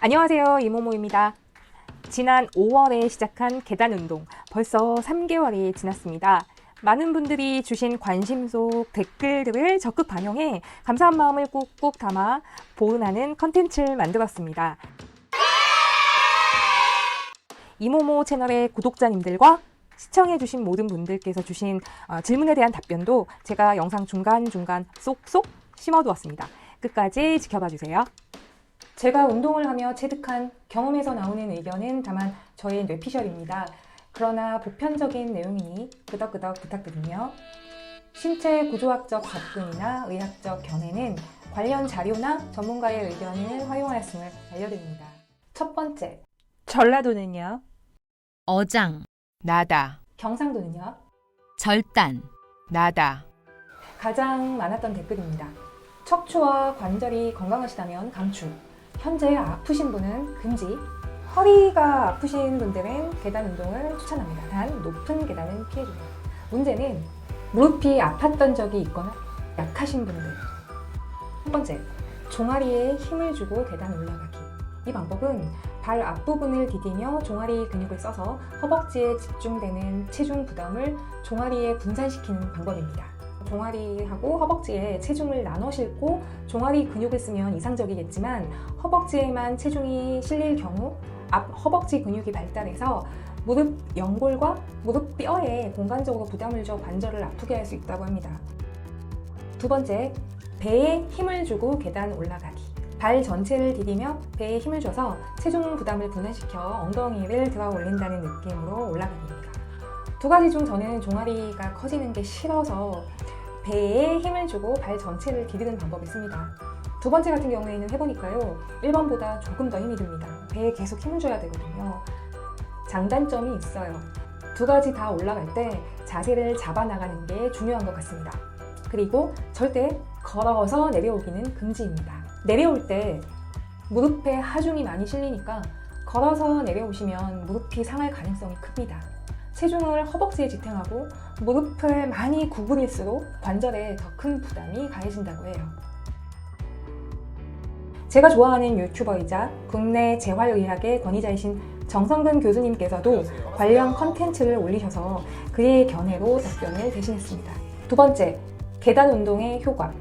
안녕하세요. 이모모입니다. 지난 5월에 시작한 계단 운동 벌써 3개월이 지났습니다. 많은 분들이 주신 관심 속 댓글들을 적극 반영해 감사한 마음을 꾹꾹 담아 보은하는 컨텐츠를 만들었습니다. 이모모 채널의 구독자님들과 시청해주신 모든 분들께서 주신 어, 질문에 대한 답변도 제가 영상 중간중간 쏙쏙 심어두었습니다. 끝까지 지켜봐 주세요. 제가 운동을 하며 체득한 경험에서 나오는 의견은 다만 저의 뇌피셜입니다. 그러나 보편적인 내용이니 끄덕끄덕 부탁드리며 신체 구조학적 접근이나 의학적 견해는 관련 자료나 전문가의 의견을 활용하였음을 알려드립니다. 첫 번째, 전라도는요? 어장, 나다, 경상도는요? 절단, 나다, 가장 많았던 댓글입니다. 척추와 관절이 건강하시다면 강추. 현재 아프신 분은 금지. 허리가 아프신 분들은 계단 운동을 추천합니다. 단 높은 계단은 피해주세요. 문제는 무릎이 아팠던 적이 있거나 약하신 분들. 첫 번째, 종아리에 힘을 주고 계단 올라가기. 이 방법은 발 앞부분을 디디며 종아리 근육을 써서 허벅지에 집중되는 체중 부담을 종아리에 분산시키는 방법입니다. 종아리하고 허벅지에 체중을 나눠 싣고 종아리 근육을 쓰면 이상적이겠지만 허벅지에만 체중이 실릴 경우 앞 허벅지 근육이 발달해서 무릎 연골과 무릎 뼈에 공간적으로 부담을 줘 관절을 아프게 할 수 있다고 합니다. 두 번째, 배에 힘을 주고 계단 올라가기. 발 전체를 디디며 배에 힘을 줘서 체중 부담을 분산시켜 엉덩이를 들어 올린다는 느낌으로 올라가기입니다. 두 가지 중 저는 종아리가 커지는 게 싫어서 배에 힘을 주고 발 전체를 디디는 방법을 씁니다. 두 번째 같은 경우에는 해보니까요. 1번보다 조금 더 힘이 듭니다. 배에 계속 힘을 줘야 되거든요. 장단점이 있어요. 두 가지 다 올라갈 때 자세를 잡아 나가는 게 중요한 것 같습니다. 그리고 절대 걸어서 내려오기는 금지입니다. 내려올 때 무릎에 하중이 많이 실리니까 걸어서 내려오시면 무릎이 상할 가능성이 큽니다. 체중을 허벅지에 지탱하고 무릎을 많이 구부릴수록 관절에 더 큰 부담이 가해진다고 해요. 제가 좋아하는 유튜버이자 국내 재활의학의 권위자이신 정성근 교수님께서도 관련 컨텐츠를 올리셔서 그의 견해로 답변을 대신했습니다. 두 번째, 계단 운동의 효과.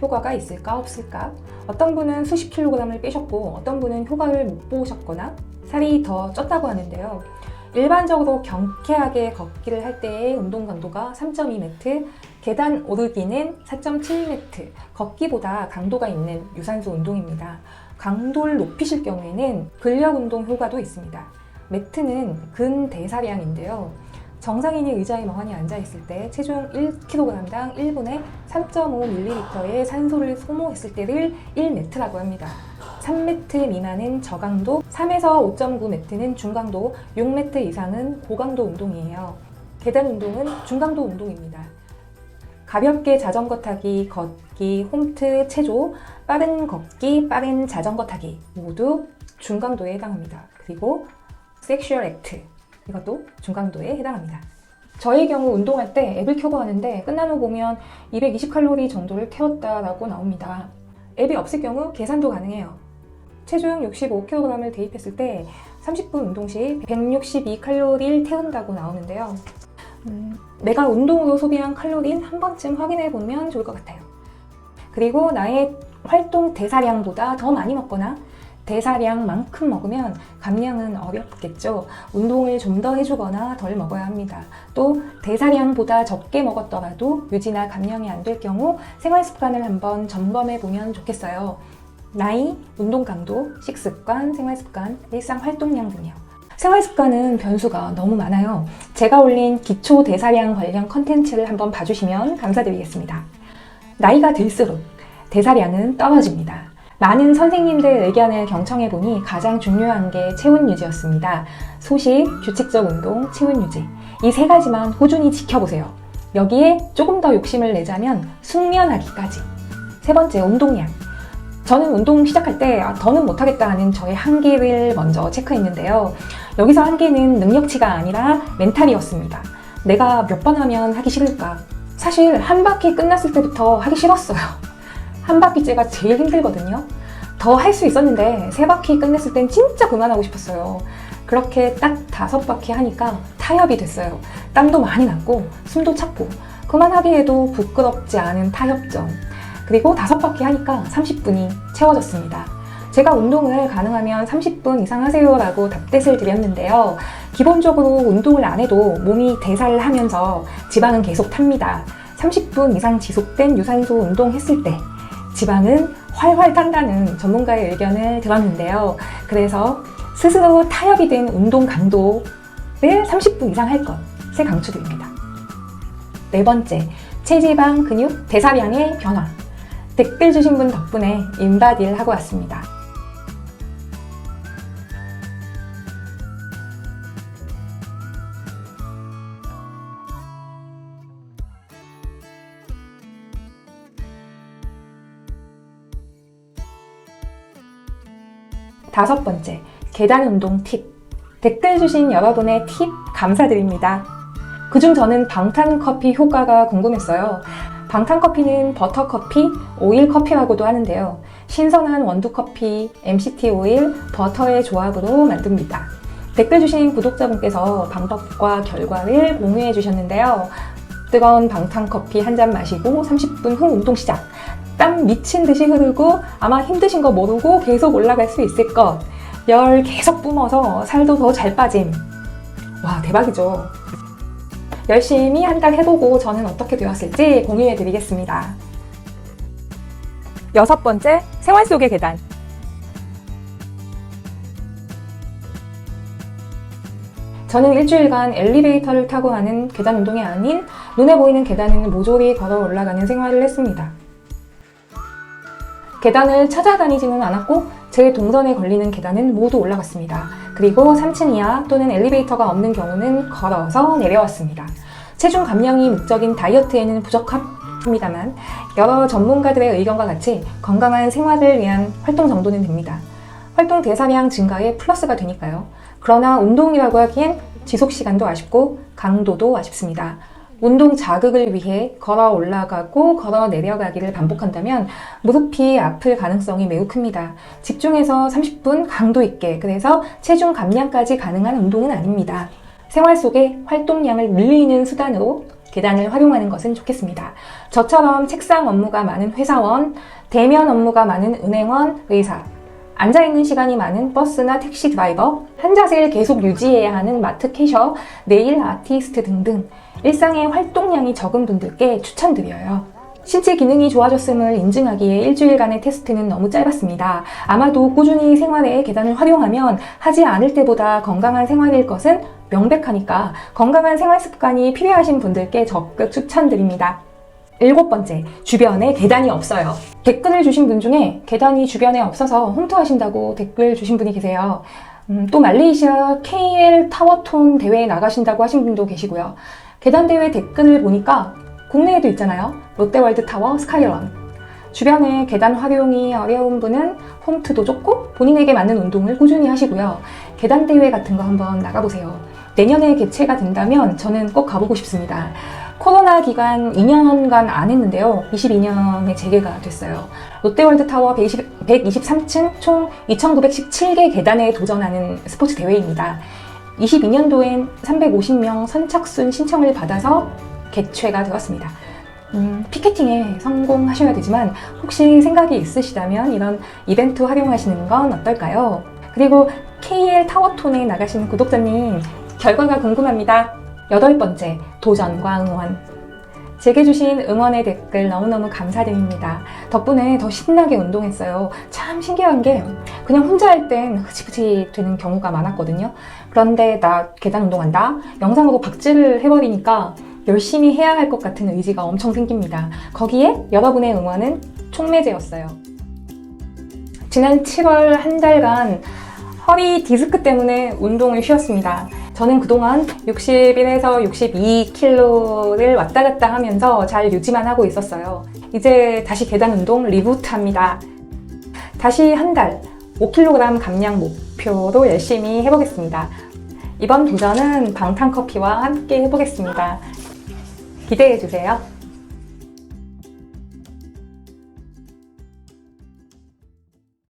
효과가 있을까 없을까? 어떤 분은 수십 킬로그램을 빼셨고 어떤 분은 효과를 못 보셨거나 살이 더 쪘다고 하는데요. 일반적으로 경쾌하게 걷기를 할 때의 운동 강도가 3.2m, 계단 오르기는 4.7m, 걷기보다 강도가 있는 유산소 운동입니다. 강도를 높이실 경우에는 근력 운동 효과도 있습니다. 매트는 근대사량인데요. 정상인이 의자에 멍하니 앉아있을 때 체중 1kg당 1분에 3.5ml의 산소를 소모했을 때를 1m라고 합니다. 3m 미만은 저강도, 3에서 5.9m는 중강도, 6m 이상은 고강도 운동이에요. 계단 운동은 중강도 운동입니다. 가볍게 자전거 타기, 걷기, 홈트, 체조, 빠른 걷기, 빠른 자전거 타기 모두 중강도에 해당합니다. 그리고 섹슈얼 액트 이것도 중강도에 해당합니다. 저의 경우 운동할 때 앱을 켜고 하는데 후 보면 220칼로리 정도를 태웠다라고 나옵니다. 앱이 없을 경우 계산도 가능해요. 체중 65kg을 대입했을 때 30분 운동 시 162칼로리를 태운다고 나오는데요. 음, 내가 운동으로 소비한 칼로리는 한 번쯤 확인해 보면 좋을 것 같아요. 그리고 나의 활동 대사량보다 더 많이 먹거나 대사량만큼 먹으면 감량은 어렵겠죠. 운동을 좀 더 해주거나 덜 먹어야 합니다. 또 대사량보다 적게 먹었더라도 유지나 감량이 안 될 경우 생활 습관을 한번 점검해 보면 좋겠어요. 나이, 운동 강도, 식습관, 생활 습관, 일상 활동량 등이요. 생활 습관은 변수가 너무 많아요. 제가 올린 기초 대사량 관련 컨텐츠를 한번 봐주시면 감사드리겠습니다. 나이가 들수록 대사량은 떨어집니다. 많은 선생님들 의견을 경청해 보니 가장 중요한 게 체온 유지였습니다. 소식, 규칙적 운동, 체온 유지. 이 세 가지만 꾸준히 지켜보세요. 여기에 조금 더 욕심을 내자면 숙면하기까지. 세 번째, 운동량. 저는 운동 시작할 때 아, 더는 못하겠다 하는 저의 한계를 먼저 체크했는데요. 여기서 한계는 능력치가 아니라 멘탈이었습니다. 내가 몇 번 하면 하기 싫을까? 사실 한 바퀴 끝났을 때부터 하기 싫었어요. 한 바퀴째가 제일 힘들거든요. 더더할수 있었는데 세 바퀴 끝냈을 땐 진짜 그만하고 싶었어요. 그렇게 딱 다섯 바퀴 하니까 타협이 됐어요. 땀도 많이 났고 숨도 찼고 그만하기에도 부끄럽지 않은 타협점. 그리고 다섯 바퀴 하니까 30분이 채워졌습니다. 제가 운동을 가능하면 30분 이상 하세요 라고 답댓을 드렸는데요. 기본적으로 운동을 안 해도 몸이 대사를 하면서 지방은 계속 탑니다. 30분 이상 지속된 유산소 운동 했을 때 지방은 활활 탄다는 전문가의 의견을 들었는데요. 그래서 스스로 타협이 된 운동 강도를 30분 이상 할 것을 강추드립니다. 네 번째, 체지방, 근육, 대사량의 변화. 댓글 주신 분 덕분에 인바디를 하고 왔습니다. 다섯 번째, 계단 운동 팁. 댓글 주신 여러분의 팁 감사드립니다. 그중 저는 방탄 커피 효과가 궁금했어요. 방탄 커피는 버터 커피, 오일 커피라고도 하는데요. 신선한 원두 커피, MCT 오일, 버터의 조합으로 만듭니다. 댓글 주신 구독자분께서 방법과 결과를 공유해 주셨는데요. 뜨거운 방탄 커피 한 잔 마시고 30분 후 운동 시작. 땀 미친 듯이 흐르고 아마 힘드신 거 모르고 계속 올라갈 수 있을 것. 열 계속 뿜어서 살도 더 잘 빠짐. 와, 대박이죠. 열심히 한 달 해보고 저는 어떻게 되었을지 공유해 드리겠습니다. 여섯 번째, 생활 속의 계단. 저는 일주일간 엘리베이터를 타고 하는 계단 운동이 아닌 눈에 보이는 계단에는 모조리 걸어 올라가는 생활을 했습니다. 계단을 찾아다니지는 않았고 제 동선에 걸리는 계단은 모두 올라갔습니다. 그리고 3층 이하 또는 엘리베이터가 없는 경우는 걸어서 내려왔습니다. 체중 감량이 목적인 다이어트에는 부적합합니다만 여러 전문가들의 의견과 같이 건강한 생활을 위한 활동 정도는 됩니다. 활동 대사량 증가에 플러스가 되니까요. 그러나 운동이라고 하기엔 지속 시간도 아쉽고 강도도 아쉽습니다. 운동 자극을 위해 걸어 올라가고 걸어 내려가기를 반복한다면 무릎이 아플 가능성이 매우 큽니다. 집중해서 30분 강도 있게 그래서 체중 감량까지 가능한 운동은 아닙니다. 생활 속에 활동량을 늘리는 수단으로 계단을 활용하는 것은 좋겠습니다. 저처럼 책상 업무가 많은 회사원, 대면 업무가 많은 은행원, 의사, 앉아있는 시간이 많은 버스나 택시 드라이버, 한 자세를 계속 유지해야 하는 마트 캐셔, 네일 아티스트 등등 일상의 활동량이 적은 분들께 추천드려요. 신체 기능이 좋아졌음을 인증하기에 일주일간의 테스트는 너무 짧았습니다. 아마도 꾸준히 생활에 계단을 활용하면 하지 않을 때보다 건강한 생활일 것은 명백하니까 건강한 생활 습관이 필요하신 분들께 적극 추천드립니다. 일곱 번째, 주변에 계단이 없어요. 댓글을 주신 분 중에 계단이 주변에 없어서 홈트하신다고 댓글 주신 분이 계세요. 음, 또 말레이시아 KL 타워톤 대회에 나가신다고 하신 분도 계시고요. 계단 대회 댓글을 보니까 국내에도 있잖아요. 롯데월드 타워 스카이런. 주변에 계단 활용이 어려운 분은 홈트도 좋고 본인에게 맞는 운동을 꾸준히 하시고요. 계단 대회 같은 거 한번 나가보세요. 내년에 개최가 된다면 저는 꼭 가보고 싶습니다. 코로나 기간 2년간 안 했는데요. 22년에 재개가 됐어요. 롯데월드 타워 120, 123층 총 2,917개 계단에 도전하는 스포츠 대회입니다. 22년도엔 350명 선착순 신청을 받아서 개최가 되었습니다. 음, 피켓팅에 성공하셔야 되지만 혹시 생각이 있으시다면 이런 이벤트 활용하시는 건 어떨까요? 그리고 KL 타워톤에 나가시는 구독자님 결과가 궁금합니다. 여덟 번째, 도전과 응원. 제게 주신 응원의 댓글 너무너무 감사드립니다. 덕분에 더 신나게 운동했어요. 참 신기한 게 그냥 혼자 할 땐 흐지부지 되는 경우가 많았거든요. 그런데 나 계단 운동한다? 영상으로 박제를 해버리니까 열심히 해야 할 것 같은 의지가 엄청 생깁니다. 거기에 여러분의 응원은 촉매제였어요. 지난 7월 한 달간 허리 디스크 때문에 운동을 쉬었습니다. 저는 그동안 61에서 62kg를 왔다 갔다 하면서 잘 유지만 하고 있었어요. 이제 다시 계단 운동 리부트 합니다. 다시 한 달 5kg 감량 목표로 열심히 해보겠습니다. 이번 도전은 방탄커피와 함께 해보겠습니다. 기대해주세요.